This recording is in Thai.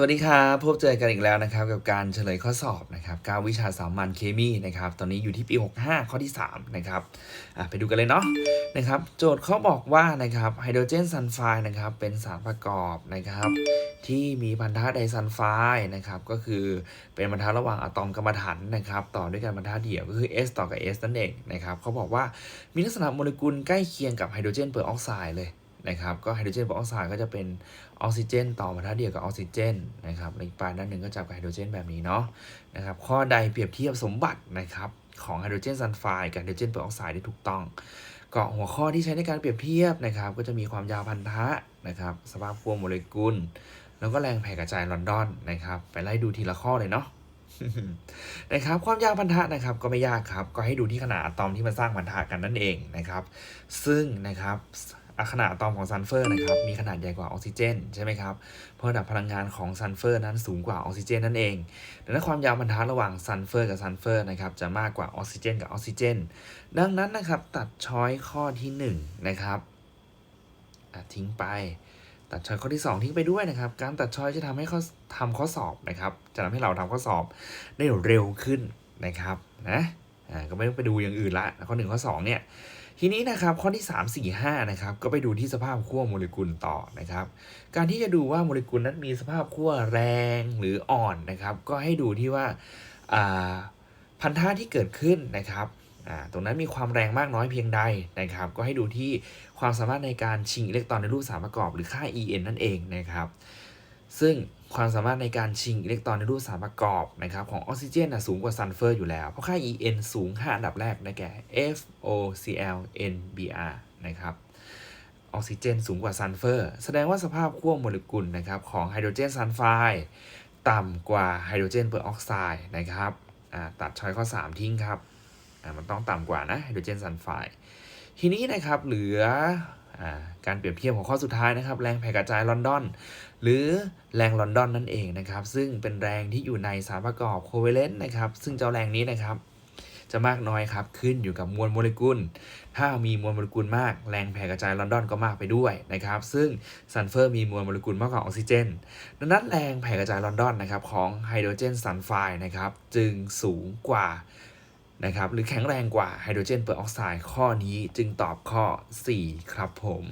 สวัสดีครับพบเจอกันอีกแล้วนะครับกับการเฉลยข้อสอบนะครับ9วิชาสามัญเคมีนะครับตอนนี้อยู่ที่ปี 65 ข้อที่3นะครับไปดูกันเลยเนาะนะครับโจทย์เขาบอกว่านะครับไฮโดรเจนซัลไฟด์นะครับเป็นสารประกอบนะครับที่มีพันธะไดซัลไฟด์นะครับก็คือเป็นพันธะระหว่างอะตอมกัมมันถันนะครับต่อด้วยกันพันธะเดี่ยวก็คือ S ต่อกับ S นั่นเองนะครับเขาบอกว่ามีลักษณะโมเลกุลใกล้เคียงกับไฮโดรเจนเปอร์ออกไซด์เลย นะครับก็ไฮโดรเจนเปอร์ออกไซด์ก็จะเป็นออกซิเจนต่อพันธะเดียวกับออกซิเจนนะครับในปลายด้านหนึ่งก็จับกับไฮโดรเจนแบบนี้เนาะนะครับข้อใดเปรียบเทียบสมบัตินะครับของไฮโดรเจนซัลไฟด์กับไฮโดรเจนเปอร์ออกไซด์ได้ถูกต้องก็หัวข้อที่ใช้ในการเปรียบเทียบนะครับก็จะมีความยาวพันธะนะครับสภาพขั้วโมเลกุล แล้วก็แรงแผ่กระจายลอนดอนนะครับไปไล่ดูทีละข้อเลยเนาะนะครับความยาวพันธะนะครับก็ไม่ยากครับ ก็ให้ดูที่ขนาดอะตอมที่มันสร้างพันธะกันนั่นเองนะครับ ซึ่งนะครับ ขนาดอะตอมของซัลเฟอร์นะครับ มีขนาดใหญ่กว่าออกซิเจนใช่ไหมครับ เพราะระดับพลังงานของซัลเฟอร์นั้นสูงกว่าออกซิเจนนั่นเอง ดังนั้นความยาวพันธะระหว่างซัลเฟอร์กับซัลเฟอร์นะครับจะมากกว่าออกซิเจนกับออกซิเจน ดังนั้นนะครับตัดช้อยข้อที่ 1 นะครับทิ้งไป ตัดช้อยข้อที่ 2 ทิ้งไปด้วยนะครับ การตัดช้อยจะทำให้เข้อทำข้อสอบนะครับ จะทำให้เราทำข้อสอบได้เร็วขึ้นนะครับนะ อ่าก็ไม่ต้องไปดูอย่างอื่นละข้อ1ข้อ2เนี่ยทีนี้นะครับข้อที่ 3 4 5นะครับก็ไปดูที่สภาพขั้วโมเลกุลต่อนะครับ การที่จะดูว่าโมเลกุลนั้นมีสภาพขั้วแรงหรืออ่อนนะครับ ก็ให้ดูที่ว่าพันธะที่เกิดขึ้นนะครับตรงนั้นมีความแรงมากน้อยเพียงใดนะครับ ก็ให้ดูที่ความสามารถในการชิงอิเล็กตรอนในรูปสารประกอบหรือค่า En นั่นเองนะครับ ซึ่งความสามารถในการชิงอิเล็กตรอนในรูปสารประกอบนะครับของออกซิเจนนะสูงกว่าซัลเฟอร์อยู่แล้ว เพราะค่า En สูง 5 อันดับแรกได้แก่ FOCl NBr นะครับออกซิเจนสูงกว่าซัลเฟอร์ แสดงว่าสภาพขั้วโมเลกุลนะครับของไฮโดรเจนซัลไฟด์ต่ำกว่าไฮโดรเจนเปอร์ออกไซด์นะครับตัดช้อยข้อ 3 ทิ้งครับมันต้องต่ำกว่านะไฮโดรเจนซัลไฟด์ทีนี้นะครับเหลือ การเปรียบเทียบของข้อสุดท้ายนะครับ แรงแผ่กระจายลอนดอน หรือแรงลอนดอนนั่นเองนะครับ ซึ่งเป็นแรงที่อยู่ในสารประกอบโคเวเลนต์นะครับ ซึ่งเจ้าแรงนี้นะครับ จะมากน้อยครับ ขึ้นอยู่กับมวลโมเลกุล ถ้ามีมวลโมเลกุลมาก แรงแผ่กระจายลอนดอนก็มากไปด้วยนะครับ ซึ่งซัลเฟอร์มีมวลโมเลกุลมากกว่าออกซิเจน ดังนั้นแรงแผ่กระจายลอนดอนนะครับของไฮโดรเจนซัลไฟด์นะครับจึงสูงกว่า นะครับหรือแข็งแรงกว่าไฮโดรเจนเปอร์ออกไซด์ข้อนี้จึงตอบข้อ 4 ครับผม